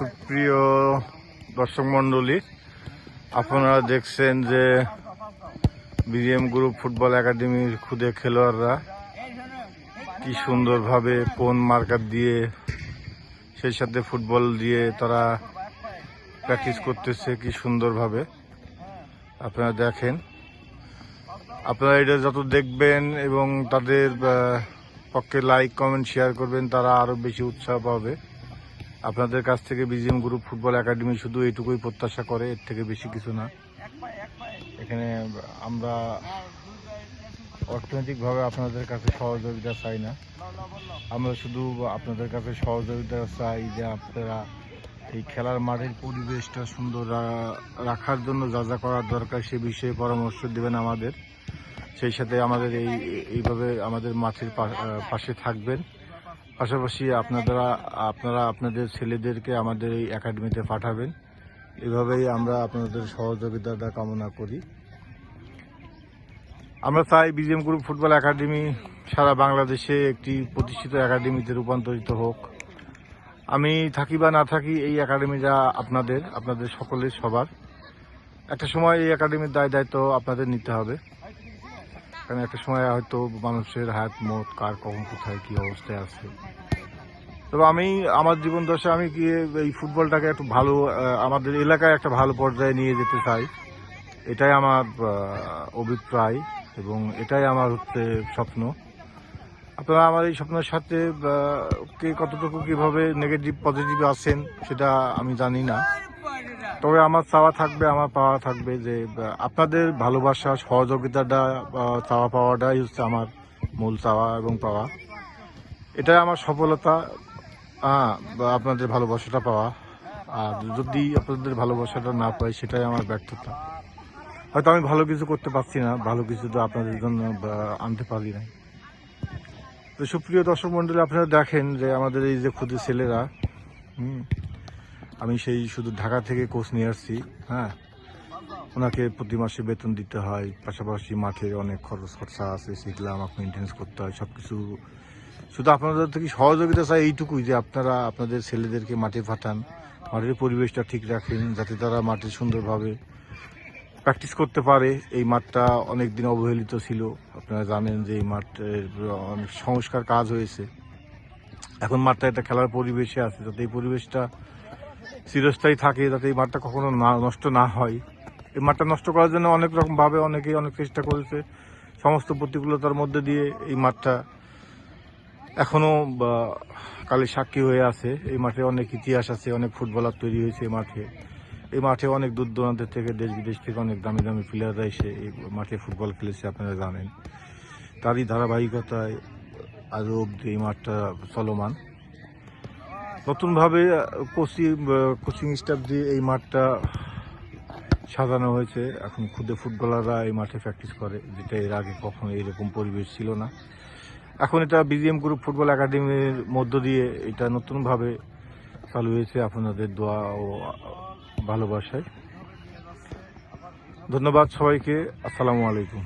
সুপ্রিয় দর্শক মণ্ডলী, আপনারা দেখছেন যে বিজিএম গ্রুপ ফুটবল একাডেমির খুদে খেলোয়াড়রা কি সুন্দরভাবে কোন মার্কার দিয়ে সেই সাথে ফুটবল দিয়ে তারা প্র্যাকটিস করতেছে, কি সুন্দরভাবে। আপনারা দেখেন। আপনারা এটা যত দেখবেন এবং তাদের পক্ষে লাইক কমেন্ট শেয়ার করবেন, তারা আরও বেশি উৎসাহ পাবে। আপনাদের কাছ থেকে বিজিএম গ্রুপ ফুটবল একাডেমি শুধু এইটুকুই প্রত্যাশা করে, এর থেকে বেশি কিছু না। এখানে আমরা অর্থনৈতিকভাবে আপনাদের কাছে সহযোগিতা চাই না। আমরা শুধু আপনাদের কাছে সহযোগিতা চাই যে আপনারা এই খেলার মাঠের পরিবেশটা সুন্দর রাখার জন্য যা যা করার দরকার সে বিষয়ে পরামর্শ দেবেন আমাদের। সেই সাথে আমাদের এই, এইভাবে আমাদের মাঠের পাশে থাকবেন। পাশাপাশি আপনারা আপনারা আপনাদের ছেলেদেরকে আমাদের এই একাডেমিতে পাঠাবেন। এভাবেই আমরা আপনাদের সহযোগিতাটা কামনা করি। আমরা চাই বিজিএম গ্রুপ ফুটবল একাডেমি সারা বাংলাদেশে একটি প্রতিষ্ঠিত একাডেমিতে রূপান্তরিত হোক। আমি থাকি বা না থাকি এই একাডেমিটা আপনাদের আপনাদের সকলের সবার। একটা সময় এই একাডেমির দায় দায়িত্ব আপনাদের নিতে হবে। কারণ একটা সময় হয়তো মানুষের হাত মত কার, কখন, কোথায়, কি অবস্থায় আছে। তবে আমি, আমার জীবন দশা আমি কি এই ফুটবলটাকে একটু ভালো আমাদের এলাকায় একটা ভালো পর্যায়ে নিয়ে যেতে চাই। এটাই আমার অভিপ্রায় এবং এটাই আমার হচ্ছে স্বপ্ন। আপনারা আমার এই স্বপ্নের সাথে কে কতটুকু কীভাবে নেগেটিভ পজিটিভ আছেন, সেটা আমি জানি না। তবে আমার চাওয়া থাকবে আমার পাওয়া থাকবে যে আপনাদের ভালোবাসা সহযোগিতাটা চাওয়া পাওয়াটাই হচ্ছে আমার মূল চাওয়া এবং পাওয়া। এটাই আমার সফলতা হ্যাঁ, আপনাদের ভালোবাসাটা পাওয়া। আর যদি আপনাদের ভালোবাসাটা না পাই সেটাই আমার ব্যর্থতা। হয়তো আমি ভালো কিছু করতে পারছি না ভালো কিছু তো আপনাদের জন্য আনতে পারি না তো সুপ্রিয় দর্শক মন্ডলী আপনারা দেখেন যে আমাদের এই যে ক্ষুদ্র ছেলেরা হুম আমি সেই শুধু ঢাকা থেকে কোচ নিয়ে আসছি হ্যাঁ? ওনাকে প্রতি মাসে বেতন দিতে হয়, পাশাপাশি মাঠে অনেক খরচ খরচা আছে, সেগুলো আমাকে মেনটেন্স করতে হয় সব কিছু শুধু আপনাদের থেকে সহযোগিতা চাই এইটুকুই, যে আপনারা আপনাদের ছেলেদেরকে মাঠে পাঠান, মাঠের পরিবেশটা ঠিক রাখেন, যাতে তারা মাঠে সুন্দরভাবে প্র্যাকটিস করতে পারে। এই মাঠটা অনেক দিন অবহেলিত ছিল, আপনারা জানেন যে এই মাঠের অনেক সংস্কার কাজ হয়েছে। এখন মাঠটা একটা খেলার পরিবেশে আছে, যাতে এই পরিবেশটা চিরস্থায়ী থাকে যাতে এই মাঠটা কখনো না নষ্ট না হয়। এই মাঠটা নষ্ট করার জন্য অনেক রকম ভাবে অনেকেই অনেক চেষ্টা করেছে। সমস্ত প্রতিকূলতার মধ্যে দিয়ে এই মাঠটা এখনও বা, কালের সাক্ষী হয়ে আছে। এই মাঠে অনেক ইতিহাস আছে অনেক ফুটবলার তৈরি হয়েছে এই মাঠে। এই মাঠে অনেক দূর দূরান্ত থেকে দেশ বিদেশ থেকে অনেক দামি দামি প্লেয়াররা এসে এই মাঠে ফুটবল খেলেছে আপনারা জানেন। তারই ধারাবাহিকতায় আজও অব্দি এই মাঠটা চলমান। নতুনভাবে কোচিং কোচিং স্টাফ দিয়ে এই মাঠটা সাজানো হয়েছে। এখন খুদে ফুটবলাররা এই মাঠে প্র্যাকটিস করে, যেটা এর আগে কখনো এরকম পরিবেশ ছিল না। এখন এটা বিজিএম গ্রুপ ফুটবল একাডেমির মধ্য দিয়ে এটা নতুনভাবে চালু হয়েছে। আপনাদের দোয়া ও ভালোবাসায়। ধন্যবাদ সবাইকে। আসসালামু আলাইকুম।